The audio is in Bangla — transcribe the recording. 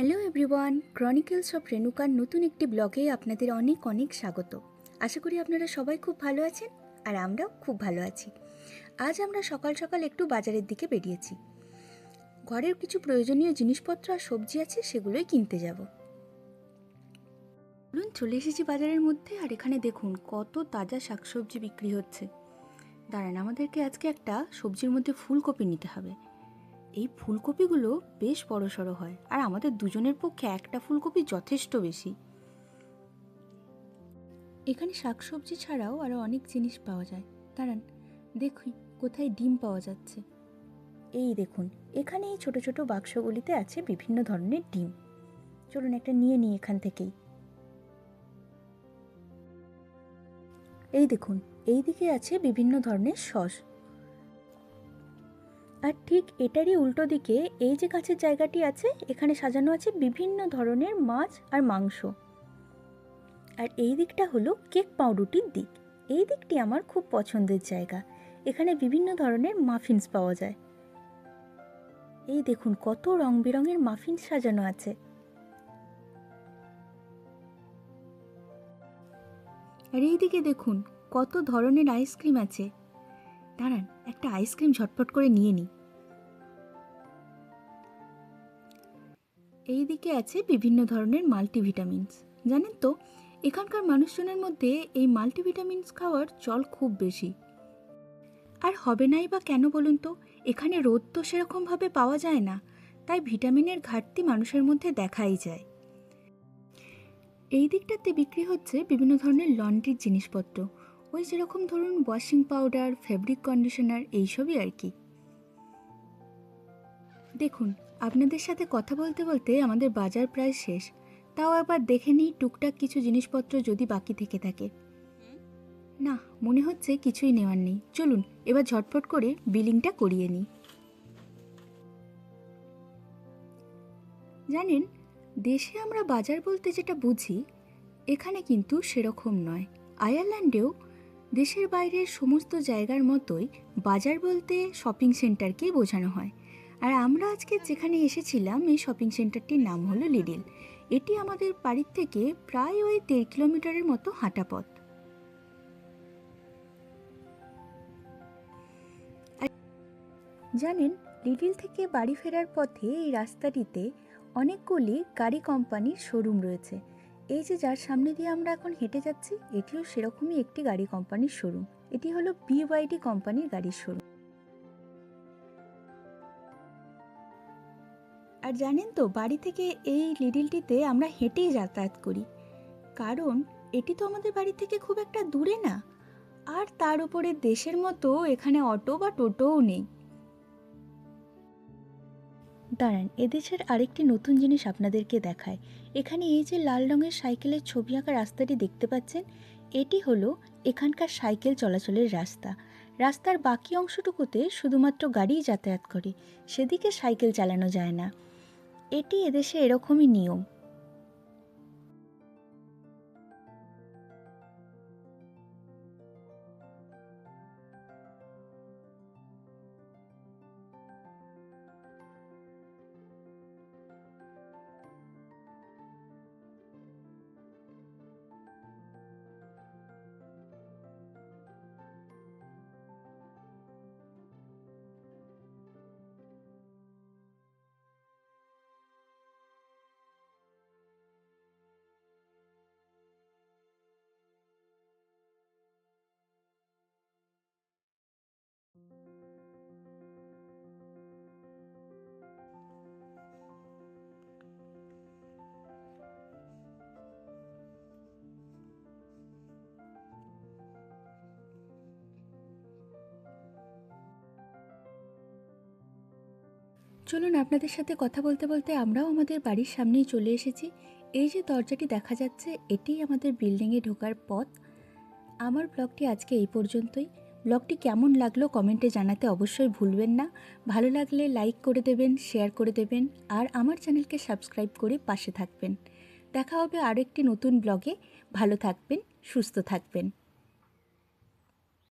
হ্যালো এভরিওয়ান ক্রনিকলস অফ রেণুকার নতুন একটি ব্লগে আপনাদের অনেক অনেক স্বাগত। আশা করি আপনারা সবাই খুব ভালো আছেন আর আমরাও খুব ভালো আছি। আজ আমরা সকাল সকাল একটু বাজারের দিকে বেরিয়েছি। ঘরের কিছু প্রয়োজনীয় জিনিসপত্র আর সবজি আছে সেগুলোই কিনতে যাব। বলুন চলে এসেছি বাজারের মধ্যে আর এখানে দেখুন কত তাজা শাকসবজি বিক্রি হচ্ছে। দাঁড়ান, আমাদেরকে আজকে একটা সবজির মধ্যে ফুলকপি নিতে হবে। এই ফুলকপিগুলো বেশ বড় সড়ো হয় আর আমাদের দুজনের পক্ষে একটা ফুলকপি যথেষ্ট বেশি। এখানে শাকসবজি ছাড়াও আরও অনেক জিনিস পাওয়া যায়। দাঁড়ান, দেখুন কোথায় ডিম পাওয়া যাচ্ছে। এই দেখুন এখানে এই ছোট ছোট বাক্সগুলিতে আছে বিভিন্ন ধরনের ডিম। চলুন একটা নিয়ে নিই এখান থেকেই। এই দেখুন এই দিকে আছে বিভিন্ন ধরনের সস। আর ঠিক এটারই উল্টো দিকে এই যে কাছের জায়গাটি আছে, এখানে সাজানো আছে বিভিন্ন ধরনের মাছ আর মাংস। আর এই দিকটা হলো কেক পাউরুটির দিক। এই দিকটি আমার খুব পছন্দের জায়গা। এখানে বিভিন্ন ধরনের মাফিনস পাওয়া যায়। এই দেখুন, কত রং বেরঙের মাফিন সাজানো আছে। আর এই দিকে দেখুন, কত ধরনের আইসক্রিম আছে। দাঁড়ান, একটা আইসক্রিম ঝটপট করে নিয়ে নিই। এই দিকে আছে বিভিন্ন ধরনের মাল্টিভিটামিনস জানেন তো, এখানকার মানুষজনের মধ্যে এই মাল্টিভিটামিনস খাওয়ার চল খুব বেশি। আর হবে নাই বা কেন বলুন তো, এখানে রোদ তো সেরকমভাবে পাওয়া যায় না, তাই ভিটামিনের ঘাটতি মানুষের মধ্যে দেখাই যায়। এই দিকটাতে বিক্রি হচ্ছে বিভিন্ন ধরনের লন্ড্রির জিনিসপত্র, ওই যেরকম ধরুন ওয়াশিং পাউডার ফেব্রিক কন্ডিশনার এইসবই আর কি। দেখুন, আপনাদের সাথে কথা বলতে বলতে আমাদের বাজার প্রায় শেষ। তাও একবার দেখে নিই টুকটাক কিছু জিনিসপত্র যদি বাকি থেকে থাকে। না, মনে হচ্ছে কিছুই নেওয়ার নেই। চলুন, এবার ঝটপট করে বিলিংটা করিয়ে নিই। জানেন, দেশে আমরা বাজার বলতে যেটা বুঝি, এখানে কিন্তু সেরকম নয়। আয়ারল্যান্ডেও দেশের বাইরের সমস্ত জায়গার মতোই বাজার বলতে শপিং সেন্টারকেই বোঝানো হয়। আর আমরা আজকে যেখানে এসেছিলাম, এই শপিং সেন্টারটির নাম হলো লিডিল এটি আমাদের বাড়ির থেকে প্রায় ওই দেড় কিলোমিটারের মতো হাঁটা পথ। জানেন লিডিল থেকে বাড়ি ফেরার পথে এই রাস্তাটিতে অনেকগুলি গাড়ি কোম্পানির শোরুম রয়েছে। এই যে যার সামনে দিয়ে আমরা এখন হেঁটে যাচ্ছি, এটিও সেরকমই একটি গাড়ি কোম্পানির শোরুম এটি হলো বিওয়াইডি কোম্পানির গাড়ির শোরুম আর জানেন তো, বাড়ি থেকে এই লিডিলটিতে আমরা হেঁটেই যাতায়াত করি। কারণ এটি তো আমাদের বাড়ি থেকে খুব একটা দূরে না। আর তার উপরে দেশের মতো এখানে অটো বা টোটোও নেই। দাঁড়ান, এদেশের আরেকটি নতুন জিনিস আপনাদেরকে দেখায় এখানে এই যে লাল রঙের সাইকেলের ছবি আঁকা রাস্তাটি দেখতে পাচ্ছেন, এটি হলো এখানকার সাইকেল চলাচলের রাস্তা। রাস্তার বাকি অংশটুকুতে শুধুমাত্র গাড়িই যাতায়াত করে, সেদিকে সাইকেল চালানো যায় না। এটি এদেশে এরকমই নিয়ম। চলুন আপনাদের সাথে কথা বলতে বলতে আমরাও আমাদের বাড়ির সামনেই চলে এসেছি। এই যে দরজাটি দেখা যাচ্ছে এটিই আমাদের বিল্ডিংয়ে ঢোকার পথ। আমার ব্লগটি আজকে এই পর্যন্তই। ব্লগটি কেমন লাগল কমেন্টে জানাতে অবশ্যই ভুলবেন না। ভালো লাগলে লাইক করে দেবেন, শেয়ার করে দেবেন, আর আমার চ্যানেলকে সাবস্ক্রাইব করে পাশে থাকবেন। দেখা হবে আরও একটি নতুন ব্লগে। ভালো থাকবেন, সুস্থ থাকবেন।